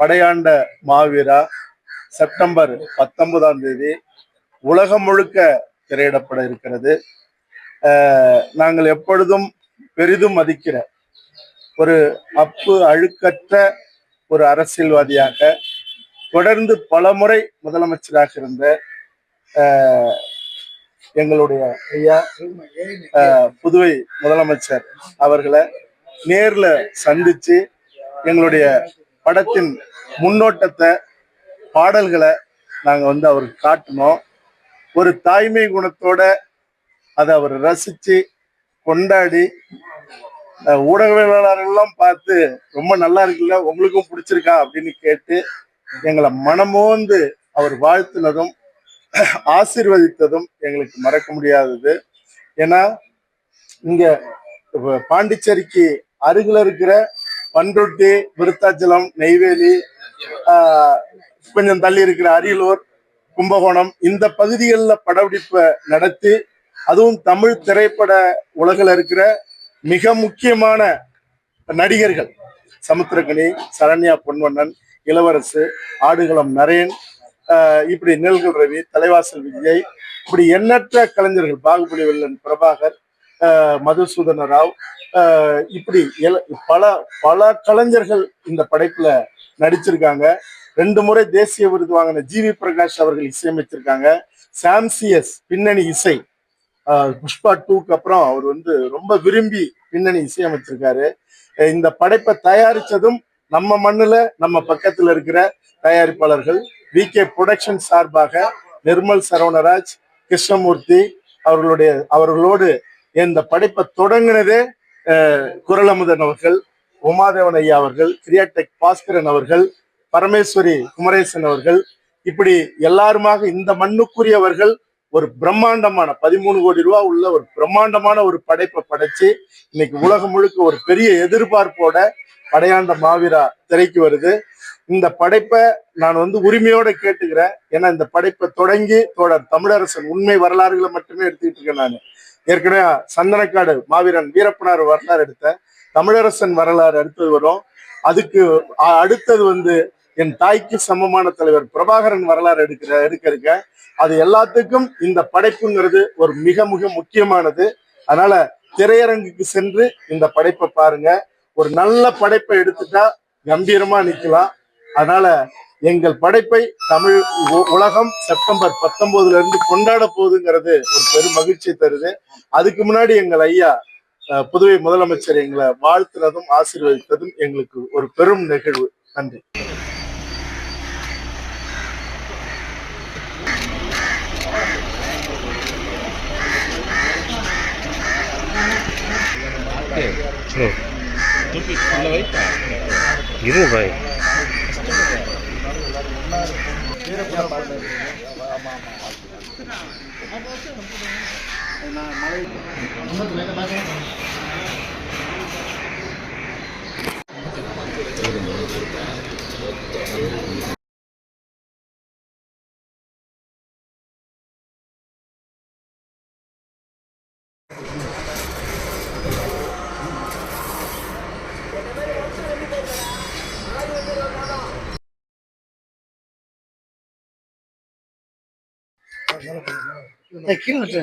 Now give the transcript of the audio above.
படையாண்ட மாவீரா September பத்தொன்பதாம் தேதி உலகம் முழுக்க திரையிடப்பட இருக்கிறது. நாங்கள் எப்பொழுதும் பெரிதும் மதிக்கிற ஒரு அப்பு அழுக்கற்ற ஒரு அரசியல்வாதியாக தொடர்ந்து பலமுறை முதலமைச்சராக இருந்த எங்களுடைய ஐயா புதுவை முதலமைச்சர் அவர்களை நேர்ல சந்திச்சு எங்களுடைய படத்தின் முன்னோட்டத்தை பாடல்களை நாங்கள் வந்து அவருக்கு காட்டினோம். ஒரு தாய்மை குணத்தோட அதை அவர் ரசிச்சு கொண்டாடி ஊடகவியலாளர்கள்லாம் பார்த்து ரொம்ப நல்லா இருக்குல்ல உங்களுக்கும் பிடிச்சிருக்கா அப்படின்னு கேட்டு எங்களை மனமோந்து அவர் வாழ்த்தினதும் ஆசிர்வதித்ததும் எங்களுக்கு மறக்க முடியாதது. ஏன்னா இங்க பாண்டிச்சேரிக்கு அருகில் இருக்கிற பண்ருட்டி விருத்தாச்சலம் நெய்வேலி ஆஹ், கொஞ்சம் தள்ளி இருக்கிற அரியலூர் கும்பகோணம் இந்த பகுதிகளில் படப்பிடிப்பை நடத்தி அதுவும் தமிழ் திரைப்பட உலகில் இருக்கிற மிக முக்கியமான நடிகர்கள். சமுத்திரகனி சரண்யா பொன்வண்ணன் இளவரசு ஆடுகளம் நரேன் ஆஹ், இப்படி நிழல்கள் ரவி தலைவாசல் விஜய் இப்படி எண்ணற்ற கலைஞர்கள் பாகுபலி வெல்லன் பிரபாகர் மதுசூதன ராவ் ஆஹ், இப்படி பல பல கலைஞர்கள் இந்த படைப்புல நடிச்சிருக்காங்க. ரெண்டு முறை தேசிய விருது வாங்கின ஜிவி பிரகாஷ் அவர்கள் இசையமைச்சிருக்காங்க. சாம்சியஸ் பின்னணி இசை ஆஹ், புஷ்பா டூக்கு அப்புறம் அவர் வந்து ரொம்ப விரும்பி பின்னணி இசையமைச்சிருக்காரு. இந்த படைப்பை தயாரிச்சதும் நம்ம மண்ணுல நம்ம பக்கத்துல இருக்கிற தயாரிப்பாளர்கள் வி கே புரொடக்ஷன் சார்பாக நிர்மல் சரவணராஜ் கிருஷ்ணமூர்த்தி அவர்களுடைய அவர்களோடு இந்த படைப்பை தொடங்கினதே குரலமுதன் அவர்கள் உமாதேவன் ஐயா அவர்கள் கிரியாடெக் பாஸ்கரன் அவர்கள் பரமேஸ்வரி குமரேசன் அவர்கள் இப்படி எல்லாருமாக இந்த மண்ணுக்குரியவர்கள் ஒரு பிரம்மாண்டமான பதிமூணு கோடி ரூபா உள்ள ஒரு பிரம்மாண்டமான ஒரு படைப்பை படைச்சு இன்னைக்கு உலகம் முழுக்க ஒரு பெரிய எதிர்பார்ப்போட படையாண்ட மாவீரா திரைக்கு வருது. இந்த படைப்பை நான் வந்து உரிமையோட கேட்டுக்கிறேன். ஏன்னா இந்த படைப்பை தொடங்கி தோழர் தமிழரசன் உண்மை வரலாறுகளை மட்டுமே எடுத்துக்கிட்டு இருக்கேன் நான். ஏற்கனவே சந்தனக்காடு மாவீரன் வீரப்பனார் வரலாறு எடுத்தேன் தமிழரசன் வரலாறு அடுத்தது வரும். அதுக்கு அடுத்தது வந்து என் தாய்க்கு சமமான தலைவர் பிரபாகரன் வரலாறு எடுக்கிற எடுக்க இருக்க. அது எல்லாத்துக்கும் இந்த படைப்புங்கிறது ஒரு மிக மிக முக்கியமானது. அதனால திரையரங்குக்கு சென்று இந்த படைப்பை பாருங்க. ஒரு நல்ல படைப்பை எடுத்துட்டா கம்பீரமா நிக்கலாம். அதனால எங்கள் படைப்பை தமிழ் உ- உலகம் செப்டம்பர் பத்தொன்பதுல இருந்து கொண்டாட போகுதுங்கிறது ஒரு பெரும் மகிழ்ச்சி தருது. அதுக்கு முன்னாடி எங்கள் ஐயா புதுவை முதலமைச்சர் எங்களை வாழ்த்துனதும் ஆசீர்வதித்ததும் எங்களுக்கு ஒரு பெரும் நிகழ்வு. நன்றி. நல்லா இருக்கும் வீரப்பா. பாட்டு ஆமாம் மழை கீழே